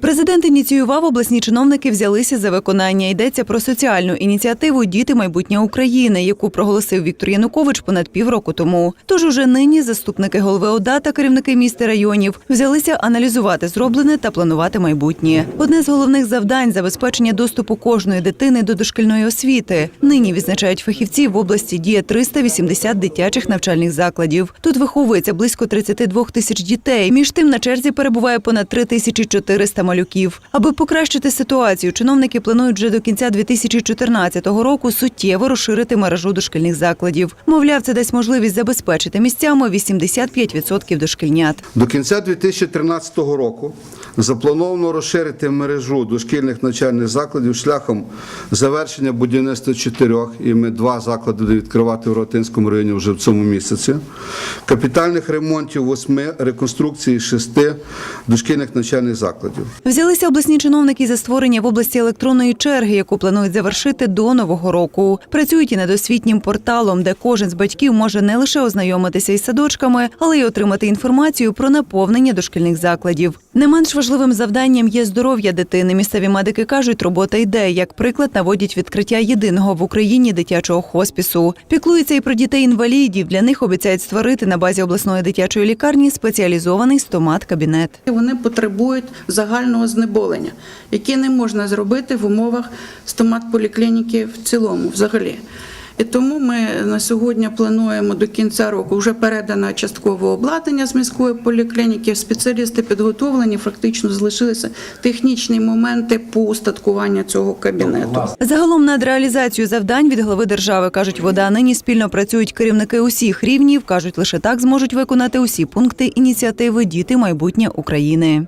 Президент ініціював, обласні чиновники взялися за виконання. Йдеться про соціальну ініціативу Діти майбутнє України, яку проголосив Віктор Янукович понад півроку тому. Тож уже нині заступники голови ОДА та керівники міст і районів взялися аналізувати зроблене та планувати майбутнє. Одне з головних завдань забезпечення доступу кожної дитини до дошкільної освіти. Нині відзначають фахівці в області діє 380 дитячих навчальних закладів. Тут виховується близько 32 тисяч дітей. Між тим на черзі перебуває понад 3400 малюків. Аби покращити ситуацію, чиновники планують вже до кінця 2014 року суттєво розширити мережу дошкільних закладів. Мовляв, це дасть можливість забезпечити місцями 85% дошкільнят. До кінця 2013 року заплановано розширити мережу дошкільних навчальних закладів шляхом завершення будівництва чотирьох, і ми два заклади відкривати в Ротинському районі вже в цьому місяці, капітальних ремонтів восьми, реконструкції шести дошкільних навчальних закладів. Взялися обласні чиновники за створення в області електронної черги, яку планують завершити до нового року. Працюють і над освітнім порталом, де кожен з батьків може не лише ознайомитися із садочками, але й отримати інформацію про наповнення дошкільних закладів. Не менш важливим завданням є здоров'я дитини. Місцеві медики кажуть, робота йде. Як приклад, наводять відкриття єдиного в Україні дитячого хоспісу. Піклуються і про дітей-інвалідів. Для них обіцяють створити на базі обласної дитячої лікарні спеціалізований стомат-кабінет. Вони потребують загального знеболення, яке не можна зробити в умовах стомат-поліклініки в цілому, взагалі. І тому ми на сьогодні плануємо до кінця року вже передано часткове обладнання з міської поліклініки. Спеціалісти підготовлені, фактично залишилися технічні моменти по устаткуванню цього кабінету. Загалом над реалізацією завдань від глави держави кажуть, вода нині спільно працюють керівники усіх рівнів. кажуть, лише так зможуть виконати усі пункти ініціативи Діти майбутнє України.